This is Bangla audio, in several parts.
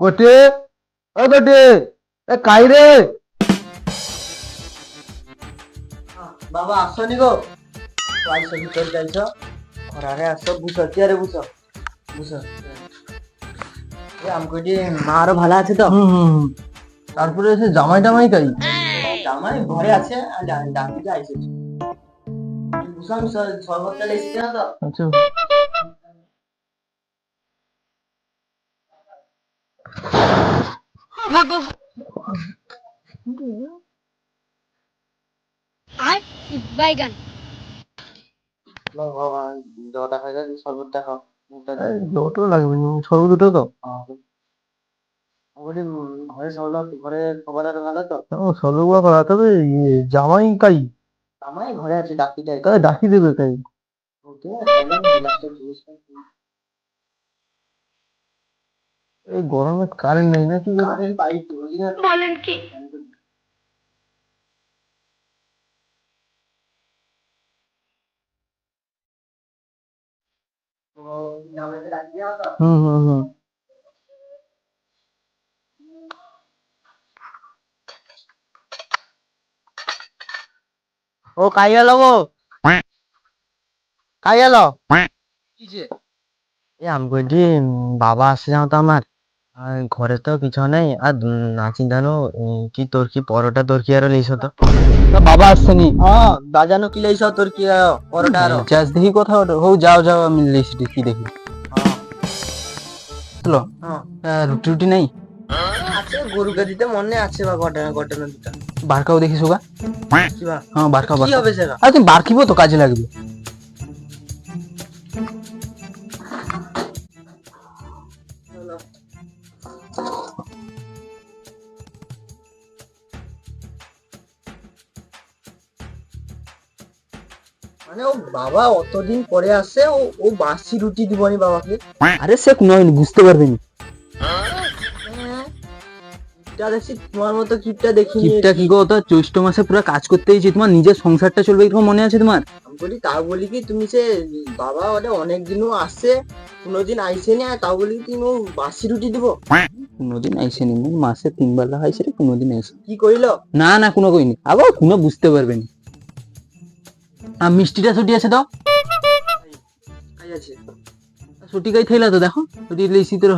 কোটে ও কোটে এ কাই রে? বাবা আসনি গো। কাল সহি করে যাইছ। খরারে আস বুঝ বুঝ? বুঝ। এ আমকো যে মার ভালো আছে তো? তারপরে সে জামাই টামাই কাই? জামাই ঘরে আছে আর ডাকি যাইছে বুঝলাম না তো? আচ্ছা। আর বাইগান। মুখটা এই দুটো লাগবে সরু দুটো তো। ঘরে সব ঘরে আরও ভালো তো? ও সরুগুলো করা তবে ইয়ে, জামাই কাই? জামাই ঘরে আছে ডাকিতে আইছে তাই ডাকি দেবে কাই ওকে এই গরমে কারেন্ট নেই না কি? করে? কারেন্ট পাইপ বলেন কি ডাকি হুম হুম হুম। ও কাই গেল গো কাই এ আমি বলছি বাবা আসছে জানো তো আমার। আর ঘরে তো কিছু নেই। আর জানো উম, কি তোর কি পরোটা তোর কি আরও লিস তা? বাবা আসছে নি। হ্যাঁ বাজানো কি লিস তোর কি পরোটা আরও? যাস দেখি কোথাও হো যাও যাও আমি লিস্ট কি দেখি। চলো। হ্যাঁ রুটি রুটি নেই? আছে গরুকে দিতে মনে আছে বা ঘটনা ঘটনা দুটা। বারকাও দেখি সুগা। হ্যাঁ বারকাও কি হবে সেটা? আরে তুমি বারকিবো তো কাজে লাগবে। মানে ও বাবা অতদিন পরে আসে ও ও বাসি রুটি দিবনি বাবাকে। আরে সে কোনো বুঝতে পারবে না। কিপটা দেখছি তোমার মতো কিপটা দেখিনি কিপটা কি গো তো জ্যৈষ্ঠ মাসে পুরো কাজ করতে তোমার নিজের সংসারটা চলবে এরকম মনে আছে তোমার? বলি তা বলি কি তুমি সে বাবা ওটা অনেক দিনও আসছে কোনোদিন আইসে নি আর বলি তুমি বাসি রুটি দিব? কোনোদিন আইসেনি মানে মাসে রে কোনোদিন আইসে কি কইলো? না না কোনো কইনি। আবার কোনো বুঝতে পারবে না। আর মিষ্টিটা ছুটি আছে তো? ছুটি গাই থাইলা তো দেখো। ছুটি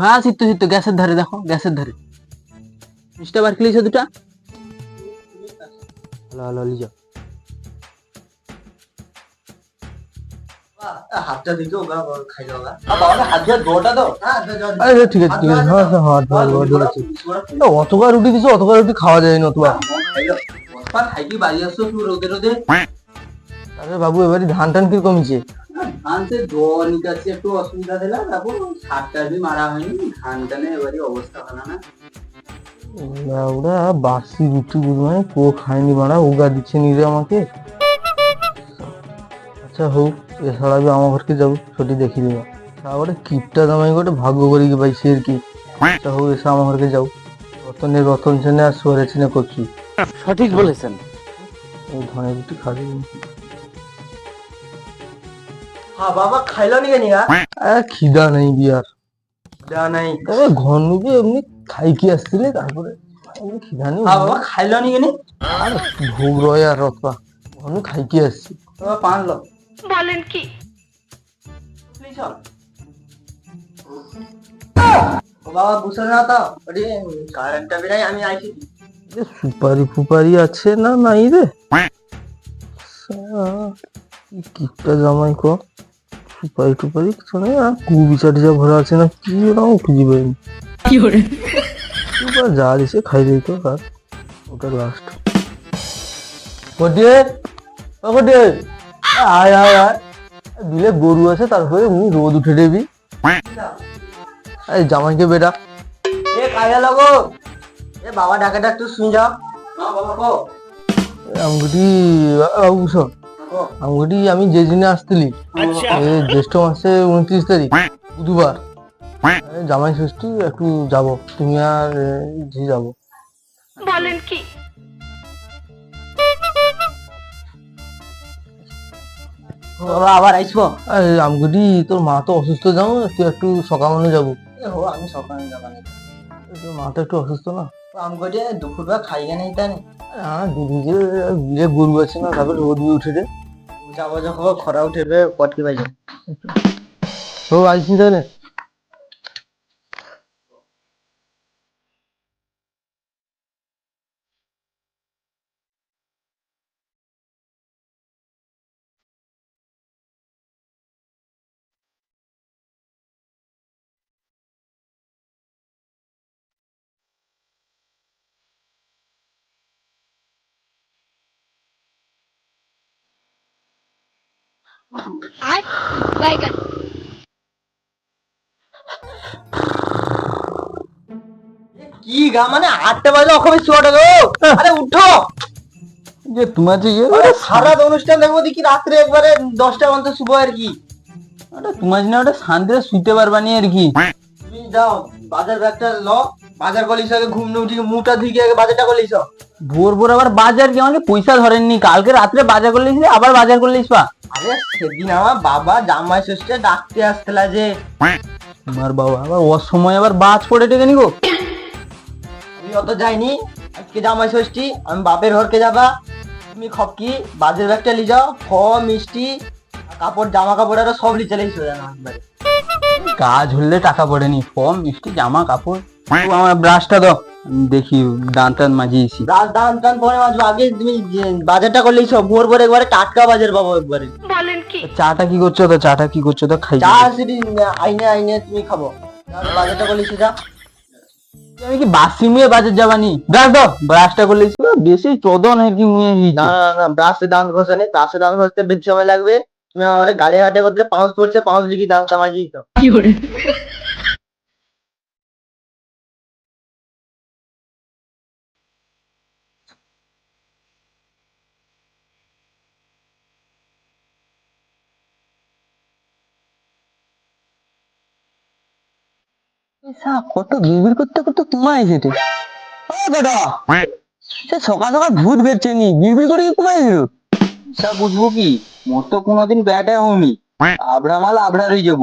হ্যাঁ শীত শীত গ্যাসের ধারে দেখো গ্যাসের ধারে। মিষ্টা বার খেলেছো দুটা? হলো হলো লিজা। হাতটা দিকে ওগা খাই যাওয়া বাবা হাত দিয়ে ধোটা দাও। হ্যাঁ দাও, দাও, দাও। আরে ঠিক আছে ঠিক আছে। হ্যাঁ হ্যাঁ হাত ধোয়া ধোয়া ধোয়া আছে অতবার রুটি দিছো অতবার রুটি খাওয়া যায় না তোমার। খাইকি বাড়ি আসছো তুমি রোদে রোদে। আরে বাবু এবারে ধান টান কি কমিছে জল একটু অসুবিধা দিলা তারপর সারটা বি মারা হয়নি ধান টানে এবারে অবস্থা ভালো না। ওরা বাসি রুটি বুঝবে কো খায়নি মারা উগা দিচ্ছে নিজে আমাকে। আচ্ছা হোক এছাড়া আমি আমার ঘরকে যাব ছুটি দেখি দিব তারপরে কিপটা জামাই গোটে ভাগ্য করি কি পাইছি আর কি। আচ্ছা হোক এসে আমার ঘরকে যাও। রতনের রতন চেনে আর সোয়ারে চেনে করছি। সঠিক বলেছেন। এই ধনের রুটি খাবি হ্যাঁ বাবা খাইলো নি কেনি খিদা নেই বিয়ার। দেওয়া নাই। তবে ঘনু যে এমনি খাই কি আসছিলে তারপরে এমনি খিদা নেই হ্যাঁ বাবা খাইলো নি কেনি আর ভোগ রয় আর রতপা ঘনু খাই কি আসছি। বাবা পান লো। বলেন কি? প্লিজ বাবা বুঝছ না তো ওটি কারেন্টটা বেরাই আমি আইছি। সুপারি ফুপারি আছে না নাই রে? শালা, কি কিপটা জামাই কো। সুপারি টুপারি কিছু নেই আর কু বিচার যা ভরা আছে না কি ওরাও খুঁজে পাইনি এবার যা দিছে খাই দিই তো আর ওটা লাস্ট কটিয়ে ও আয় আয় আয়। বিলে গরু আছে তারপরে উনি রোদ উঠে দেবি। এই জামাইকে বেটা। এ কাইয়া লগো। এ বাবা ডাকাটা একটু শুন যাও হ্যাঁ বাবা। কো আঙ্গুটি আঙ্গুটি আমি যে দিনে আসছিলি এ জ্যৈষ্ঠ মাসে উনত্রিশ তারিখ বুধবার। জামাই ষষ্ঠী একটু যাব। তুমি আর ঝি যাব। বলেন কি? বাবা আবার আইসবো? আমগুটি তোর মা তো অসুস্থ যাও তুই একটু সকালে যাব। হো আমি সকালে যাবানি তোর মাথা একটু অসুস্থ না? আমি কটি দুপুরবেলা খাই কেন তানি হ্যাঁ দিদিকে বিলে গরু আছে না তারপরে রোদ দিয়ে উঠে রে যাব যখন খরা উঠেবে পটকে বাজে ও আসছিস তাহলে? I বাইগান কি গা মানে আটটা বাজে ওখানে শোয়াটা গো? আরে উঠো। যে তোমার যে ইয়ে আরে সারা অনুষ্ঠান দেখব দেখি রাত্রে একবারে দশটা পর্যন্ত শুভ আর কি। ওটা তোমার জন্য ওটা শান্তিতে শুইতে পারবা নি আর কি। তুমি যাও বাজার ব্যাগটা ল। বাজার কলিস আগে ঘুম না উঠি মুখটা ধুই আগে বাজারটা কলিস ভোর ভোর আবার বাজার কি? আমাকে পয়সা ধরেননি। কালকে রাত্রে বাজার করলে আবার বাজার করলে পা আরে সেদিন আমার বাবা জামাই ষষ্ঠে ডাকতে আসতেলা যে তোমার বাবা আবার অসময় আবার বাজ পড়ে টেকে নি গো আমি অত যাইনি। আজকে জামাই ষষ্ঠী আমি বাপের ঘরকে যাবা। তুমি খপকি বাজার ব্যাগটা লি যাও ফল মিষ্টি কাপড় জামা কাপড় আরও সব লি চলে এসো একবারে। কাজ হলে টাকা পড়েনি ফর্ম মিষ্টি জামা কাপড়। আমার ব্রাশটা দাও দেখি দাঁত টান মাজিয়েছি রাত দান টান পরে মাঝে আগে তুমি বাজারটা করলে সব ভোর ভোর একবারে টাটকা বাজার পাবো একবারে। বলেন কি? চাটা কি করছ তো? চাটা কি করছ তো? খাই চা সেদিন আইনে আইনে তুমি খাব। বাজারটা করলে যা আমি কি বাসি মুয়ে বাজার যাবানি ব্রাশ দাও ব্রাশটা করলে বেশি চোদন আর কি মুয়ে না না না ব্রাশে দান ঘষে নেই ব্রাশে দান ঘষতে বেশি সময় লাগবে। তুমি আমার গাড়ি হাটে করতে পাউচ পড়ছে পাউচ লিখি দাম সামাজি তো কত বিড়বিড় করতে করতে তোমায় এসেছে ও দাদা সে সকাল সকাল ভূত বেরছে নি বিড়বিড় করে কি কমাই দিল সা বুঝব কি? মোর তো কোনোদিন ব্যাটে হয়নি। আবড়া মাল আবড়া রয়ে যাব।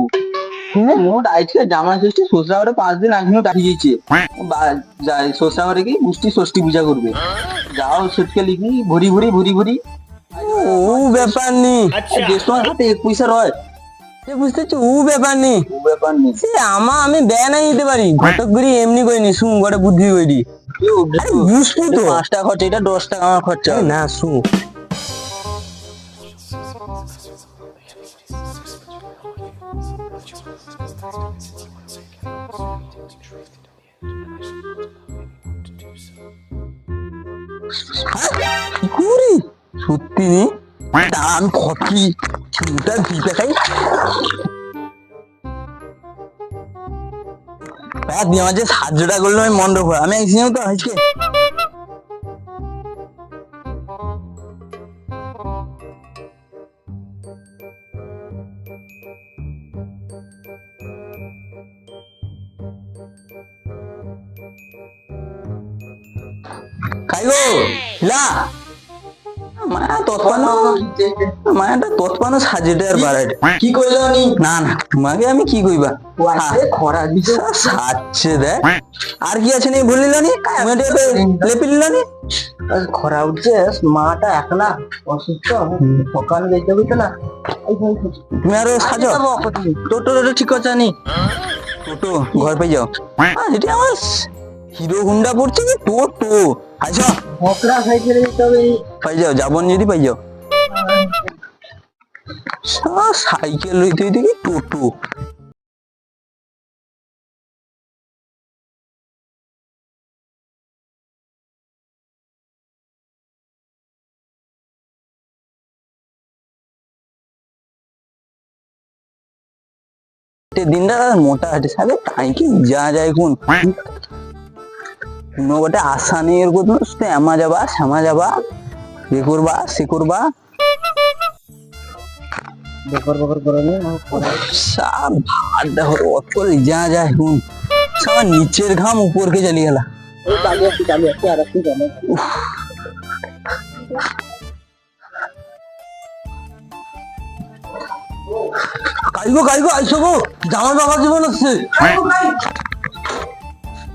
মোট আজকে জামা ষষ্ঠী শ্বশুরা পাঁচ দিন আগেও ডাকি দিয়েছে। শ্বশুরা কি? পুষ্টি ষষ্ঠী পূজা করবে। যাও সেটকে লিখি ভরি ভরি ভরি ভরি। ও ব্যাপার নেই। যে সময় হাতে এক পয়সা রয়। সে বুঝতেছি ও ব্যাপার নেই। ও ব্যাপার নেই। সে আমা আমি ব্যয় নাই দিতে পারি। ঘটক করি এমনি করিনি বুদ্ধি করি তো। পাঁচ টাকা খরচা এটা দশ টাকা আমার খরচা। না শুন। সত্যি নি? দাম কপি খাই রাত আমার যে সাহায্যটা করল আমি মন্ডপ আমি একদিনও তো আজকে খাইগো মায়া তৎপানো মায়াটা তৎপানো বাড়াইটে কি করল নি না না তোমাকে আমি কি কইবা? খরা দিছে। সাচ্ছে দেখ। আর কি আছে নি ভুলিল নি? লেপি নিল নি। খরা উঠছে মাটা একলা অসুস্থ সকালে যেতে হইতো না। তুমি আরও সাজো। টোটো টোটো ঠিক আছে নি? টোটো ঘর পেয়ে যাও। এটি আমার হিরো হুন্ডা পড়ছে কি? টোটো। ভকরা সাইকেলে যেতে হবে। পাই যাও যাবন যদি পাই যাও সারা সাইকেল লইতে হইতে কি টোটো। ते দিনটা মোটা আছে সাবে তাই কি যা যায় কোন? কোনো বটে আশা নেই এর কোনো শুধু এমা যাবা শ্যামা যাবা এ করবা সে করবা বকর বকর করে নি সব ভাত দেখো অত যা এখন সব নিচের ঘাম উপরকে গেলা। চালিয়ে জানো কাইগো কাইগো আইসো গো। জামা বাবা জীবন আছে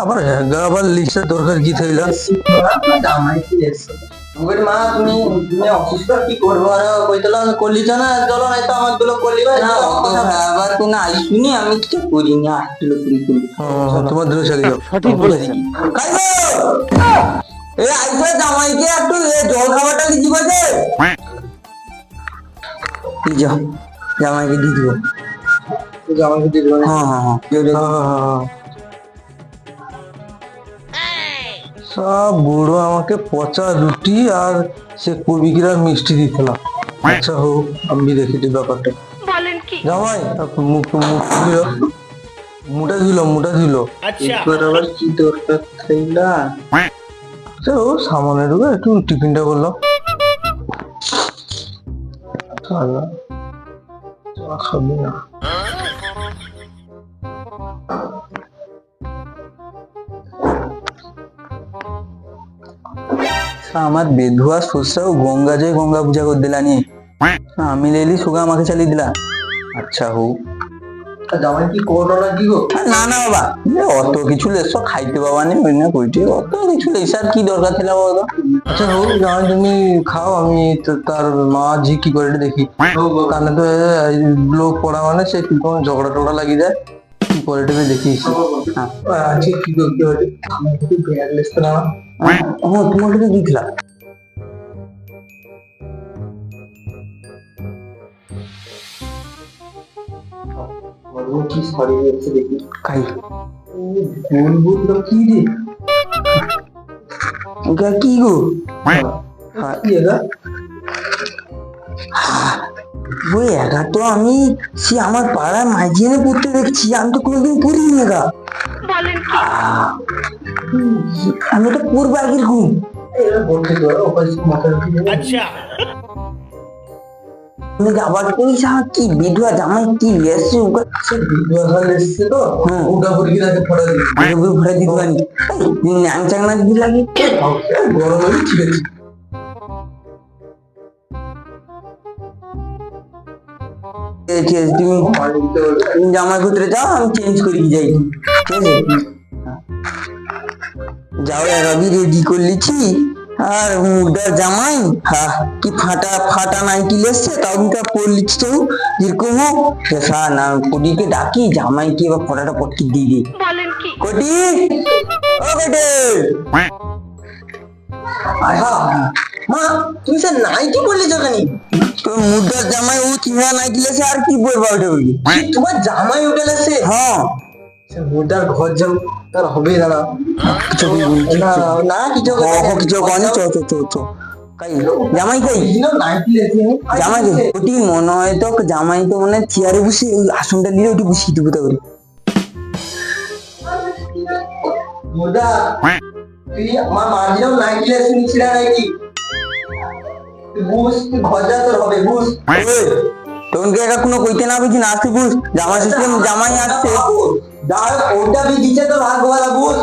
আবার হ্যাঁ দরকার কি থাইলা জামাই কি এসছে আমাকে মা তুমি তুমি অসুস্থ কি করব? আর কইতল কলিছ না চলো নাই তো আমারগুলো করলিবে না আবার তুই আইসুনি আমি কিছু করিনি আসছিল করি করি তোমার দূরে চলে যাও। সঠিক বলেছেন এ আইসা জামাইকে একটু জল খাবারটা বসে যাও জামাইকে দিয়ে দিব। হ্যাঁ, হ্যাঁ, হ্যাঁ। সব বুড়ো আমাকে পচা রুটি আর সে মিষ্টি আচ্ছা হোক আমি ব্যাপারটা। জামাই মুখ মুখ দিল মুটা দিল মুটা দিল আবার কি আচ্ছা সামনে ঢুকে একটু টিফিনটা করল। আচ্ছা, খাবি না। আমার গঙ্গা জয় গঙ্গা পূজা করে দিলানি আমি লেলি সুগা আমাকে চালিয়ে দিলা। আচ্ছা হোক। জামাই কি করল না কি গো? না না বাবা। অত কিছু লেসো খাইতে বাবা নেই ওই না কইতে অত কিছু লেসার কি দরকার ছিল বাবা আচ্ছা হোক জামাই তুমি খাও আমি তার মা জি কি করে দেখি। কানে তো লোক পড়া মানে সে কি কোনো ঝগড়া টগড়া লাগিয়ে যায় কি করে দেখি আজকে কি করতে হবে? আমি একটু ব্যাগ লিস্ট না ও তোমাকে তো দিছিলাম কি সরি হচ্ছে দেখি খাই ভুল কি রে ওটা কি গো? ওই একা তো আমি সে আমার পাড়ায় মাঝিয়ে পড়তে দেখছি আমি তো কোনোদিন পড়িনি একা। বলেন আমি তো পূর্বার কীরকম আচ্ছা। কি জামাই হ্যাঁ। লাগে। জামাই ভিতরে যাও আমি চেঞ্জ করি যাই। ঠিক আছে? যাও রবি রেডি করে লিছি আর মুর্দার জামাই হ্যাঁ কি ফাটা ফাটা নাইটি লেসছে তাও দুটা পরে তো। যেরকম হোক সা না কোটিকে ডাকি জামাই কি এবার ফটাটা পটকি দিয়ে কি? কোটি? ও বেটে! আহা মা তুমি স্যার নাইটি বললে যখনই তো মুর্দার জামাই ও চিংড়া নাইটি লেসে আর কি বলবা ওটা বলি? তোমার জামাই উঠে লেসে? হ্যাঁ। সে ঘর যাও। তার হবে দাঁড়া কিছু না না কিছু কিছু জামাই কাই? জামাই কাই? ওটি মনে হয় তো জামাই তো মনে চেয়ারে বসে ওই আসনটা নিয়ে ওটি বসিয়ে দেবো তাহলে মুদা তুই আমার মাঝিরাও নাইটি লেছে নিছিলা নাকি? বুঝ ঘর তোর হবে বুঝ। তখন কি এটা কোনো কইতে না বুঝি বুঝ জামা সিস্টেম জামাই আসছে। যা ওটা বি তো ভাগ্যওয়ালা বুঝ?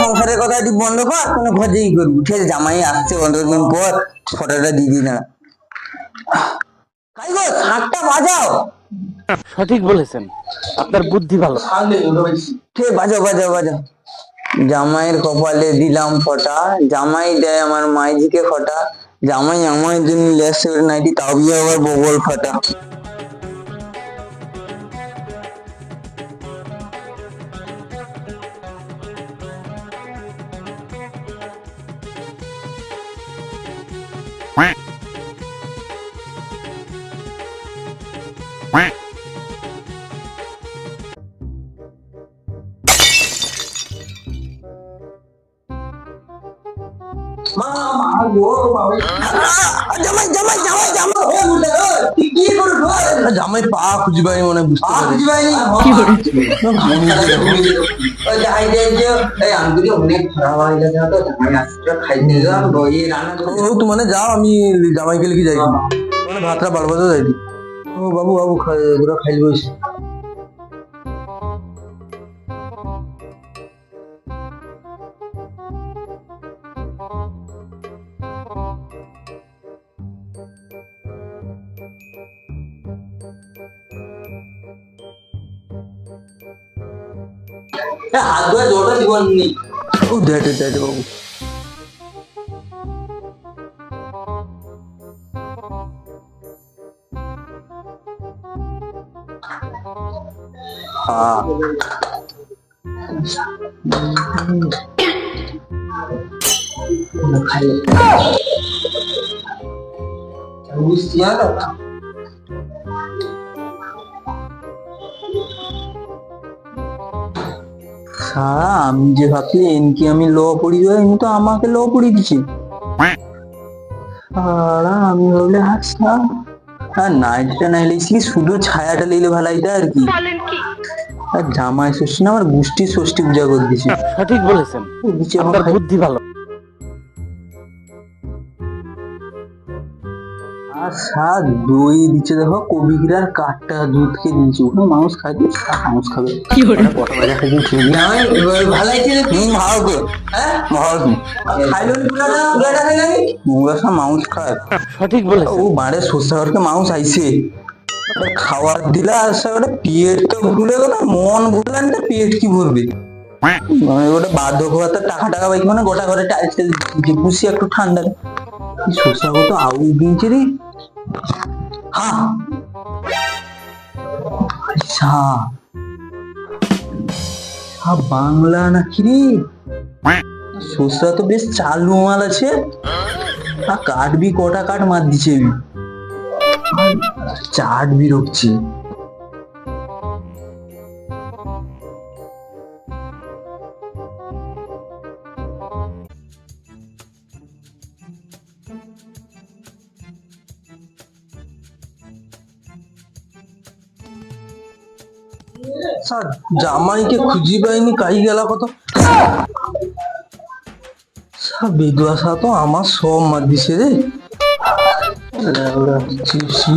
সংসারের কথা বন্ধ কর কোনো করবি। ঠিক আছে জামাই আসছে দিন পর ফটোটা দিই না। কাই গো শাকটা বাজাও। সঠিক বলেছেন। আপনার বুদ্ধি ভালো। ঠিক বাজাও বাজাও বাজাও। জামাইয়ের কপালে দিলাম ফটা। জামাই দেয় আমার মাইজিকে ফটা। জামাই আমার জন্য লেস নাইটি তাও বিয়ে আবার বগল ফাটা। গেছে পা খুঁজে পাইনি মনে বুঝতে পারি ও তো মানে যাও আমি জামাইকে লিখে যাই। মানে ভাতটা বারবার যাই। ও বাবু বাবু খাই এগুলো খাই হাত ধোয়া জলটা জীবন নেই ও দেটে দেটে বাবু হ্যাঁ খাই বুঝছি না আমি যে ভাবছি এনকি আমি ল পড়ি যাই এমনি তো আমাকে ল পড়ি দিচ্ছে আর আমি ভাবলে আচ্ছা। আর নাইটটা না এলেছি শুধু ছায়াটা লিলে ভালাইটা আর কি। বলেন আর জামাই ষষ্ঠী না আমার গোষ্ঠী ষষ্ঠী পূজা করে দিছি সঠিক বলেছেন। দিচ্ছে বুদ্ধি ভালো। আর স্বাদ দই দিচ্ছে দেখো কবিরার কাঠটা দুধকে দিয়েছে। ওখানে মানুষ খায় তো মানুষ খাবে। না ভালাই ছিল হুম ভালো তো হ্যাঁ? ভালো খাইলো নি পুরাটা? পুরাটা খাইলো নি সব মানুষ খায়। সঠিক বলেছেন ও বাড়ে ঘরকে মানুষ আইছে। খাওয়ার দিলা আর সে ওটা পেট তো ভুলে গেল মন ভুললেন তো পেট কি ভরবে? মানে ওটা বার্ধক্য ভাতার টাকা টাকা পাইছি মানে গোটা ঘরে টাইলস পুষি একটু ঠান্ডা। সস্তা কত আউ দিয়েছে রে। হ্যাঁ। আচ্ছা। হ্যাঁ বাংলা নাকি রে? সস্তা তো বেশ চাল মাল আছে। কাটবি কটা কাট মার দিছে চাট বি স্যার জামাইকে খুঁজি পাইনি কাই গেল কত বেদুয়া সা তো আমার সব মার দিছে রে ছি।